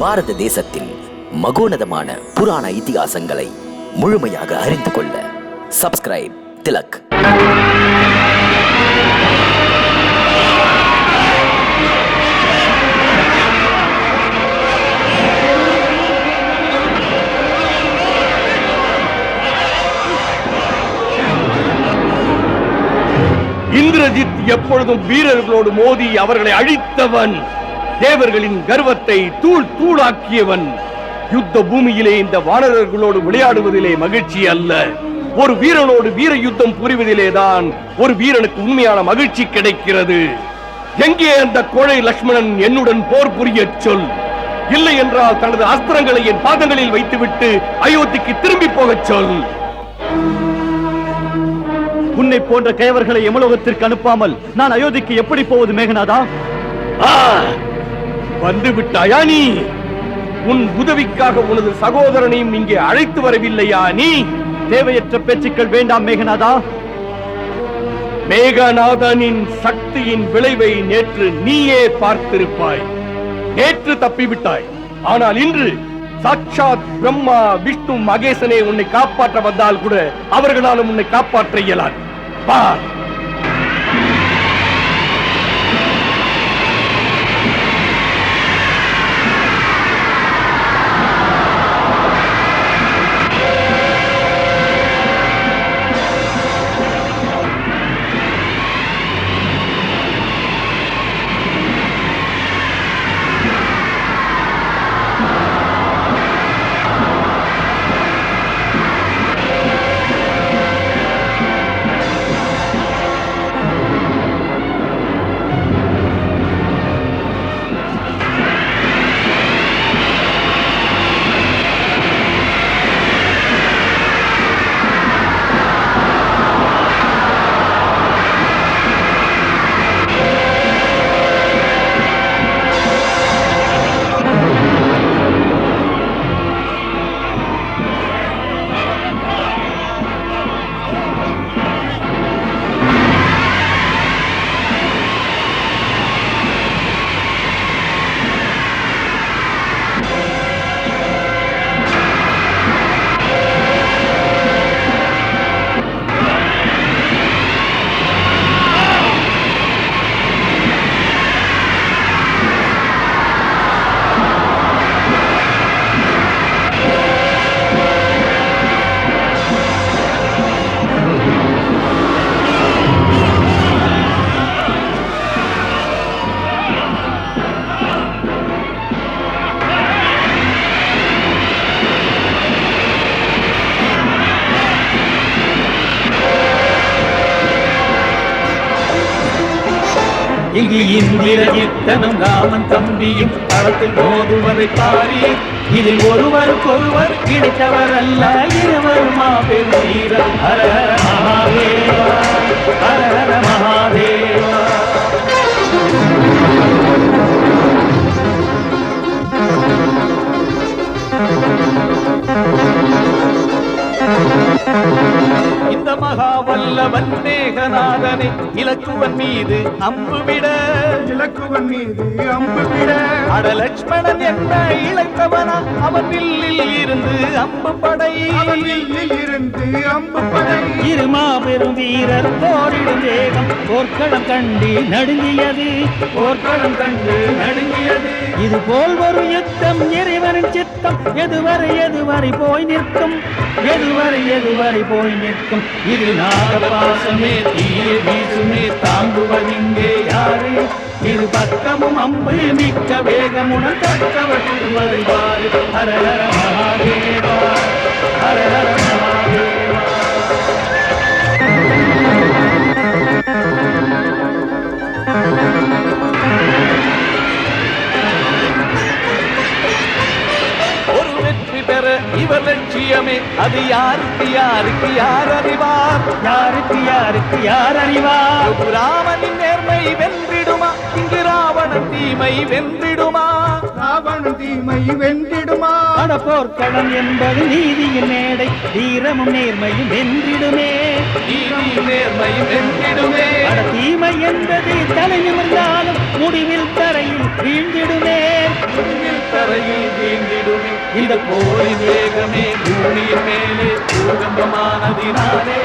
பாரத தேசத்தின் மகோனதமான புராண இதிகாசங்களை முழுமையாக அறிந்து கொள்ள சப்ஸ்கிரைப் திலக். இந்திரஜித் எப்பொழுதும் வீரர்களோடு மோதி அவர்களை அழித்தவன். தேவர்களின் கர்வத்தை தூள் தூளாக்கியவன். யுத்த பூமியிலே இந்த வானரர்களோடு விளையாடுவதிலே மகிழ்ச்சி அல்ல. ஒரு வீரனோடு வீர யுத்தம் புரிவதிலேதான் ஒரு வீரனுக்கு உண்மையான மகிழ்ச்சி கிடைக்கிறது. எங்கே அந்த கோழை லக்ஷ்மணன் என்னுடன் போர் புரியச் சொல். இல்லை என்றால் தனது அஸ்திரங்களை என் பாதங்களில் வைத்துவிட்டு அயோத்திக்கு திரும்பி போகச் சொல். உன்னை போன்ற கயவர்களை எமலோகத்திற்கு அனுப்பாமல் நான் அயோத்திக்கு எப்படி போவது மேகநாதா? ஆ, வந்து விட்டாயா நீ உன் உதவிக்காக உனது சகோதரனையும் இங்கே அழைத்து வரவில்லையா நீ? தேவையற்ற பேச்சுக்கள் வேண்டாம் மேகநாதா. மேகநாதனின் சக்தியின் விளைவை நேற்று நீயே பார்த்திருப்பாய். நேற்று தப்பிவிட்டாய். ஆனால் இன்று சாட்சாத் பிரம்மா விஷ்ணு மகேசனே உன்னை காப்பாற்ற வந்தால் கூட அவர்களாலும் உன்னை காப்பாற்ற இயலாது. பார். இங்கு இந்திர இந்திரஜித்தனும் ராமன் தம்பியும் களத்தில் மோதுவதை பாரி. இதில் ஒருவருக்கொருவர் கிடைத்தவர் அல்ல இருவர் மாபெரும் வீரர். ஹர ஹர மகாதேவா ஹர ஹர மகா மகாவல்லவன் மேகநாதனை இலக்குவன் மீது அம்பு விட இலக்குவன் மீது அம்பு விட அட லட்சுமணன் என்ன இழைத்தவனா அவன் வில்லில் இருந்து அம்பு படை இருந்து அம்பு படை இரு மாபெரும் வீரர் போரிடும் வேகம். போர்க்களம் கண்டு நடுங்கியது. போர்க்களம் கண்டு நடுங்கியது. இது போல் ஒரு யுத்தம் இறைவனின் சித்தம். எதுவரை எதுவரை போய் நிற்கும்? எதுவரை எதுவரை போய் நிற்கும்? இது நாகபாசமே தீய வீசுமே தாங்குவதிங்கே யாரு? இரு பக்கமும் அம்பு மிக்க வேகமுடன் தக்கவற்றுவது பாரு. ஹர ஹர இவர் லட்சியமே. அது யாருக்கு யாருக்கு யார் அறிவார்? யாருக்கு யாருக்கு யார் அறிவார்? ராமனின் நேர்மை வென்றிடுமா? இங்கு ராவணன் தீமை வென்றிடுமா? ராவணன் தீமை வென்றிடுமா? போர்க்களம் என்பது நீதியின் மேடை வீரமும் நேர்மையும் வென்றிடுமே. நீதி நேர்மை வென்றிடுமே. அட தீமை என்பது தலை நிமிர்ந்தாலும் முடிவில் தரையில் வீழ்ந்திடுமே. பூமியில் தரையில் வீழ்ந்திடுமே. இந்த போரின் வேகமே பூமியின் மேலே. பூகம்பமானதினாலே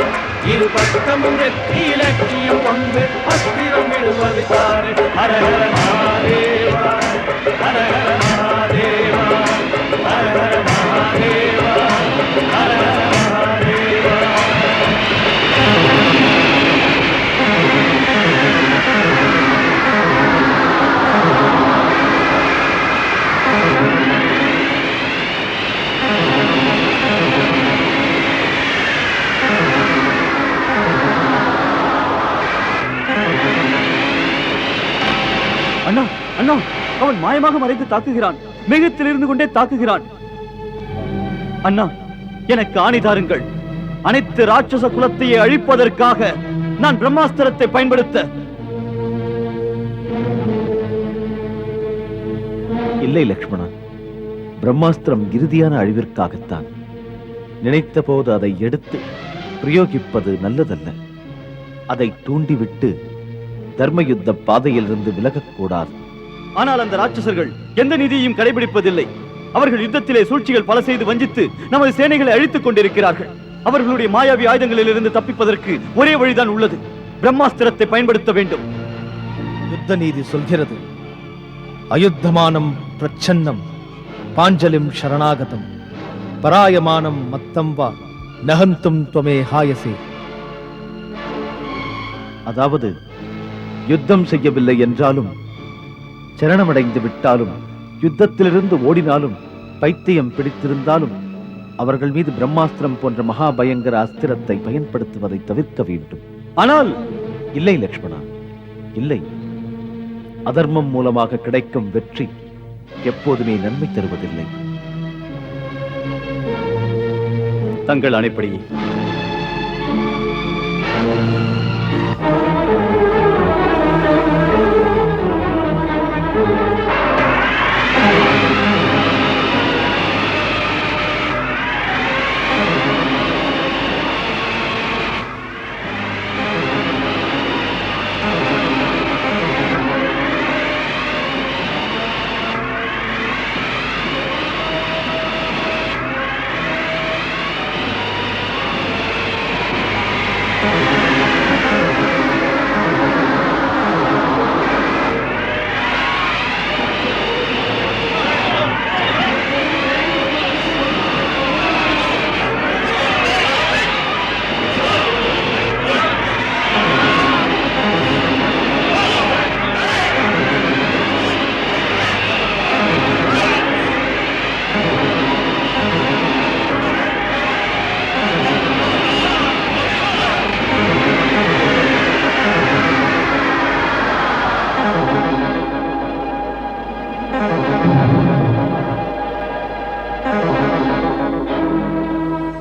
இரு பக்கமும் வெற்றி இலக்கியம் கொண்டு அஸ்திரம் விடுவது தானே ஹர ஹர மகாதேவா ஹர ஹர மகாதேவா ஹர மகாதேவா. அண்ணா அண்ணா அவன் மாயமாக மறைந்து தாக்குகிறான். மேகத்தில் இருந்து கொண்டே தாக்குகிறான். அண்ணா எனக்கு ஆணி தாருங்கள். அனைத்து ராட்சச குலத்தையே அழிப்பதற்காக நான் பிரம்மாஸ்திரத்தை பயன்படுத்த. இல்லை லக்ஷ்மணா. பிரம்மாஸ்திரம் இறுதியான அழிவிற்காகத்தான். நினைத்த போது அதை எடுத்து பிரயோகிப்பது நல்லதல்ல. அதை தூண்டிவிட்டு தர்மயுத்த பாதையிலிருந்து விலகக்கூடாது. ஆனால் அந்த ராட்சசர்கள் எந்த நீதியையும் கடைபிடிப்பதில்லை. அவர்கள் யுத்தத்திலே சூழ்ச்சிகள் பல செய்து வஞ்சித்து நமது சேனைகளை அழித்துக் கொண்டிருக்கிறார்கள். அவர்களுடைய மாயாவி ஆயுதங்களில் இருந்து தப்பிப்பதற்கு ஒரே வழிதான் உள்ளது. பிரம்மாஸ்திரத்தை பயன்படுத்த வேண்டும். யுத்த நீதி சொல்கிறது. அயுத்தமானம் பிரச்சன்னம் பாஞ்சலிம் சரணாகதம் பராயமானம் மத்தம் வா நகந்தும் துவமே ஹாயசே. அதாவது யுத்தம் செய்யவில்லை என்றாலும் சரணமடைந்து விட்டாலும் யுத்தத்திலிருந்து ஓடினாலும் பைத்தியம் பிடித்திருந்தாலும் அவர்கள் மீது பிரம்மாஸ்திரம் போன்ற மகா பயங்கர அஸ்திரத்தை பயன்படுத்துவதை தவிர்க்க வேண்டும். ஆனால் இல்லை லக்ஷ்மணா இல்லை. அதர்மம் மூலமாக கிடைக்கும் வெற்றி எப்போதுமே நன்மை தருவதில்லை. தங்கள் அணைப்படியே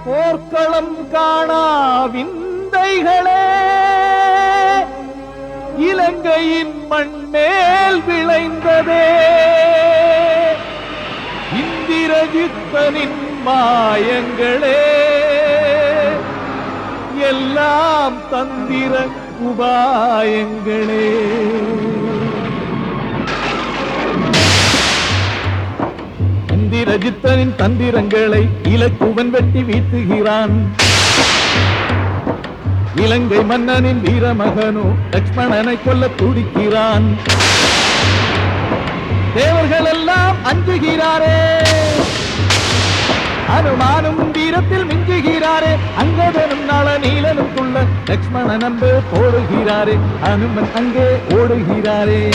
போர்க்களம் காணா விந்தைகளே. இலங்கையின் மண்மேல் விளைந்ததே. இந்திரஜித்தனின் மாயங்களே. எல்லாம் தந்திர உபாயங்களே. இந்திரஜித்தனின் தந்திரங்களை இலக்குவன் வெட்டி வீசுகிறான். இலங்கை மன்னனின் வீரமகனோ லக்ஷ்மணனை கொல்ல துடிக்கிறான். தேவர்கள் எல்லாம் அஞ்சுகிறாரே. அனுமானும் வீரத்தில் மிஞ்சுகிறாரே. அங்கதனும் நள நீலனும் துள்ள லக்ஷ்மணன் அம்பு போடுகிறாரே. அனுமன் அங்கே ஓடுகிறாரே.